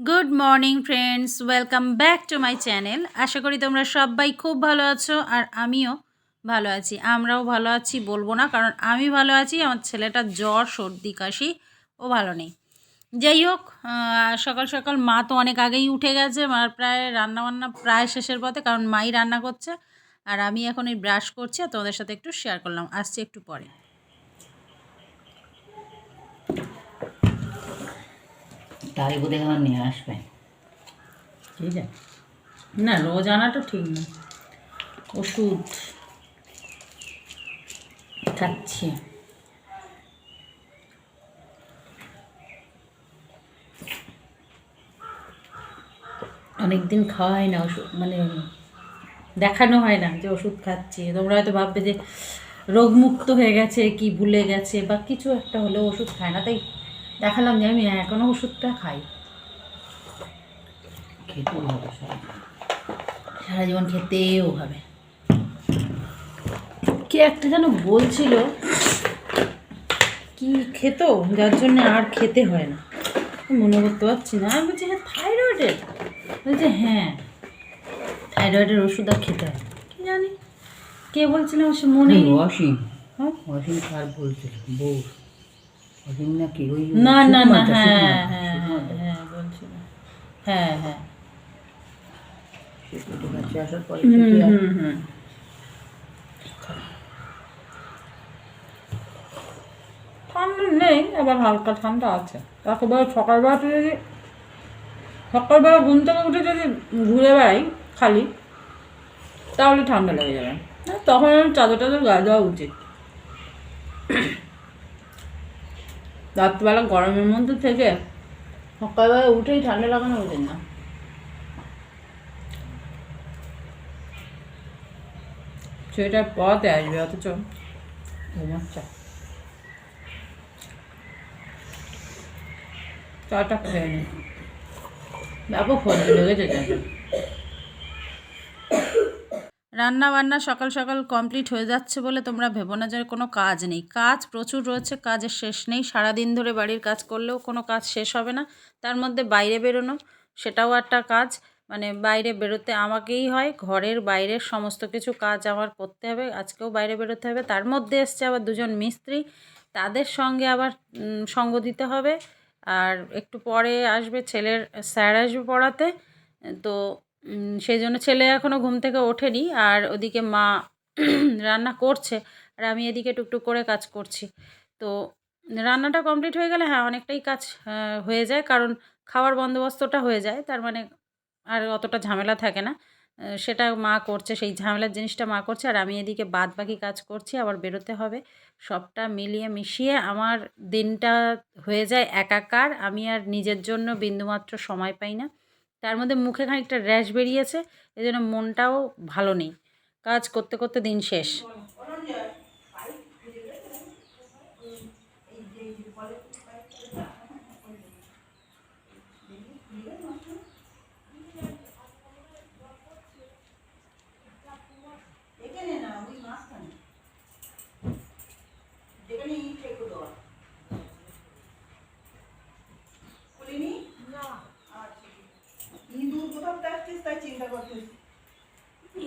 Good morning friends welcome back to my channel আশা করি তোমরা সবাই খুব ভালো আছো আর আমিও ভালো আছি। আমরাও ভালো আছি বলব না, কারণ আমি ভালো আছি। আমার ছেলেটা জ্বর, সর্দি, কাশি, ও ভালো নেই। যাই হোক সকাল সকাল মা তো অনেক আগেই উঠে গেছে। মার প্রায় রান্নাবান্না প্রায় শেষের পথে, কারণ মাই রান্না করছে। আর আমি এখন এই ব্রাশ করছি, আর তোমাদের সাথে একটু শেয়ার করলাম। আসছি একটু পরে। তাই বোধহয় আমার নিয়ে আসবে। ঠিক আছে। না, রোজ আনাটা ঠিক না। ওষুধ। খাচ্ছি। অনেক দিন খাওয়া হয় না, ওষুধ মানে দেখানো হয় না যে ওষুধ খাচ্ছি। তোমরা হয়তো ভাববে যে রোগমুক্ত হয়ে গেছে, কি ভুলে গেছে, বা কিছু একটা হলেও ওষুধ খায় না। তাই দেখালাম যে আমি এখনও ওষুধটা খাই। খেতেও হবে সারা জীবন খেতেও হবে। কে একটা যেন বলছিল কি খেত? যার জন্য আর খেতে হয় না। মনে করতে পারছি না। আমি বলছি হ্যাঁ থাইরয়েডের। বলছে হ্যাঁ থাইরয়েডের ওষুধ আর খেতে হয় কি জানি? কে বলছিলাম সে মনে। অসীম হ্যাঁ? অসীম কার বলছিল বউ। না না না হ্যাঁ হ্যাঁ হ্যাঁ বলছিল হ্যাঁ হ্যাঁ হুম হুম ঠান্ডা নেই আবার হালকা ঠান্ডা আছে। একেবারে সকালবেলাতে যদি সকালবেলা ঘুম থেকে উঠে যদি ঘুরে বেড়াই খালি তাহলে ঠান্ডা লেগে যাবে। তখন চাদর টাদর গায়ে দেওয়া উচিত। রাত্রিবেলা গরমের মধ্যে থেকে সকালবেলা উঠেই ঠান্ডা লাগানো উচিত না। সোয়েটার পরাতে আসবে অথচ। ঘুমাচ্ছে। চাটা খেয়ে নি। ব্যাপক ফর্দি লেগেছে চাটা রান্না বান্না সকাল সকাল কমপ্লিট হয়ে যাচ্ছে বলে তোমরা ভেবো না যে কোনো কাজ নেই। কাজ প্রচুর রয়েছে, কাজের শেষ নেই। সারাদিন ধরে বাড়ির কাজ করলেও কোনো কাজ শেষ হবে না। তার মধ্যে বাইরে বেরোনো, সেটাও একটা কাজ। মানে বাইরে বেরোতে আমাকেই হয়, ঘরের বাইরের সমস্ত কিছু কাজ আমার করতে হবে, আজকেও বাইরে বেরোতে হবে। তার মধ্যে এসছে আবার দুজন মিস্ত্রি, তাদের সঙ্গে আবার সঙ্গ দিতে হবে। আর একটু পরে আসবে ছেলের, স্যার আসবে পড়াতে। তো সেই জন্য ছেলে এখনও ঘুম থেকে ওঠেনি। আর ওদিকে মা রান্না করছে আর আমি এদিকে টুকটুক করে কাজ করছি। তো রান্নাটা কমপ্লিট হয়ে গেলে হ্যাঁ অনেকটাই কাজ হয়ে যায়। কারণ খাওয়ার বন্দোবস্তটা হয়ে যায়, তার মানে আর অতটা ঝামেলা থাকে না। সেটা মা করছে, সেই ঝামেলার জিনিসটা মা করছে। আর আমি এদিকে বাদ বাকি কাজ করছি, আবার বেরোতে হবে। সবটা মিলিয়ে মিশিয়ে আমার দিনটা হয়ে যায় একাকার। আমি আর নিজের জন্য বিন্দুমাত্র সময় পাই না। তার মধ্যে মুখে খানিকটা র্যাশ বেরিয়েছে এই জন্য মনটাও ভালো নেই। কাজ করতে করতে দিন শেষ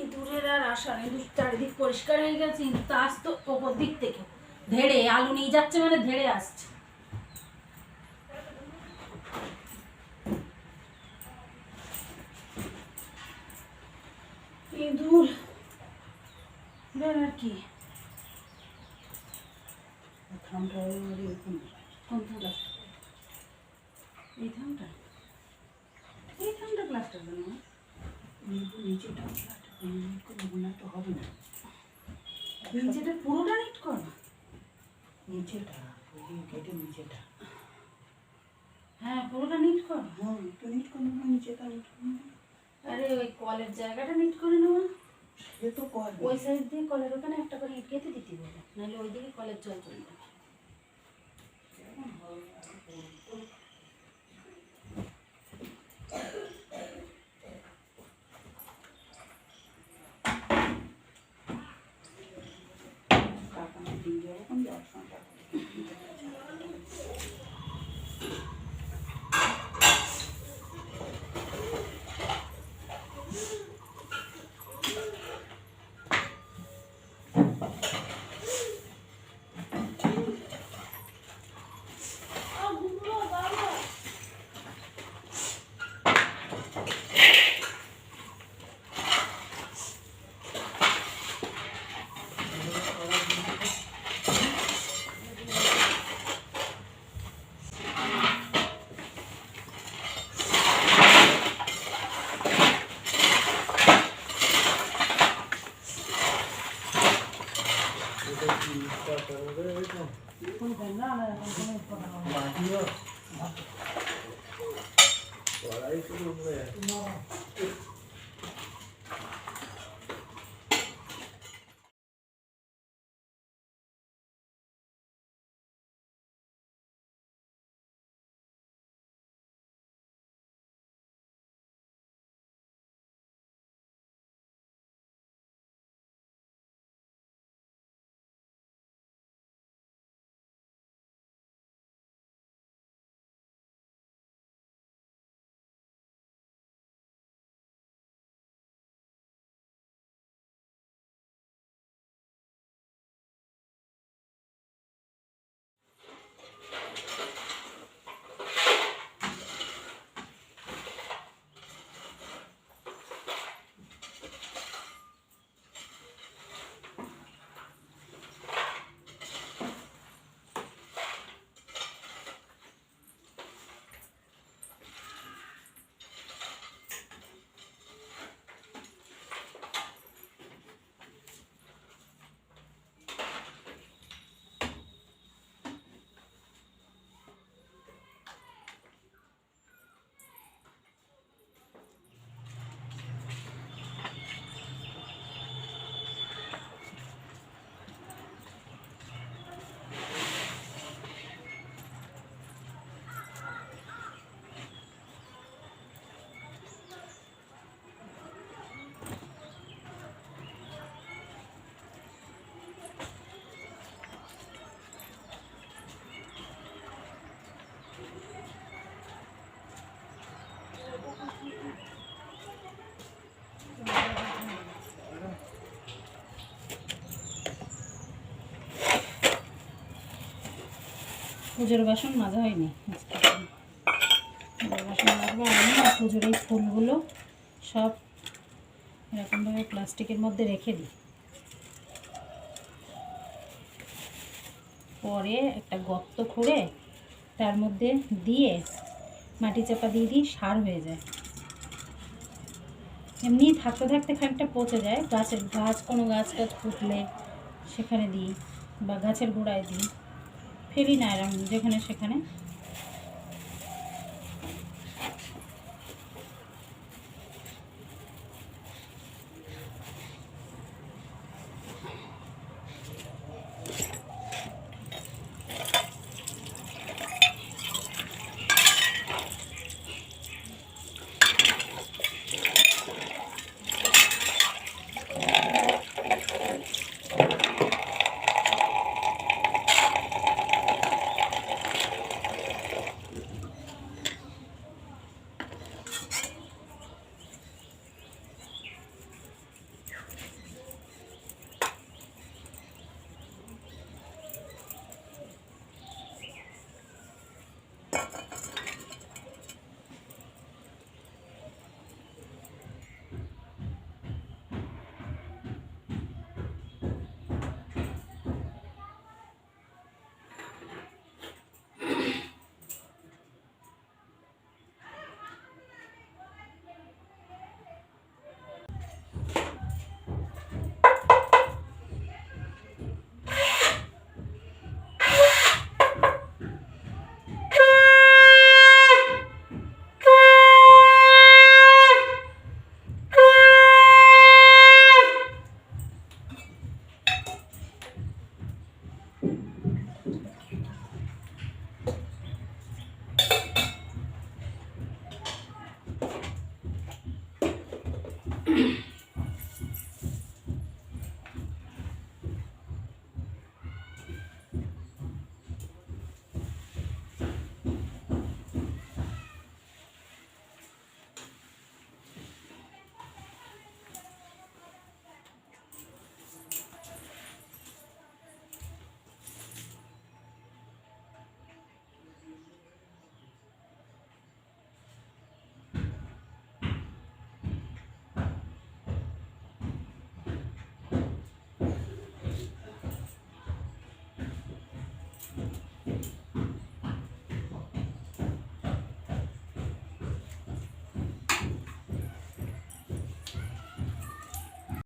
ইঁদুরের আর আশা নেই ইঁদুর চারিদিক পরিষ্কার হয়ে গেছে ইঁদুর তো আসতো ওপর দিক থেকে। ধেড়ে, আলু নিয়ে যাচ্ছে মানে ধেড়ে আসছে। নিচেটা হবে না। নিচেটা পুরোটা নিট কর নিচেটা ওই গেটের নিচেটা হ্যাঁ পুরোটা নিট কর। হ্যাঁ তো নিট করে নেব নিচেটা নিট করে। না। আরে ওই কলের জায়গাটা নিট করে নেওয়া সে তো কল। ওই সাইড দিয়ে কলের ওখানে একটা করে ইট কেটে দিতে বলে নাহলে ওই দিকে কলের জল চলে যাবে। Wala yung tulong na yan. পুজোর বাসন মাজা হয়নি। পুজোর বাসন মাজবো আমি, আর পুজোর এই ফুলগুলো সব এরকমভাবে প্লাস্টিকের মধ্যে রেখে দিই। পরে একটা গর্ত খুঁড়ে তার মধ্যে দিয়ে মাটি চাপা দিয়ে দিই, সার হয়ে যায়। এমনি থাকতে থাকতে খানিকটা পচে যায়। গাছের, গাছ কোনো গাছ গাছ ফুটলে সেখানে দিই বা গাছের গোড়ায় দিই। ফেলি না এরকম যেখানে সেখানে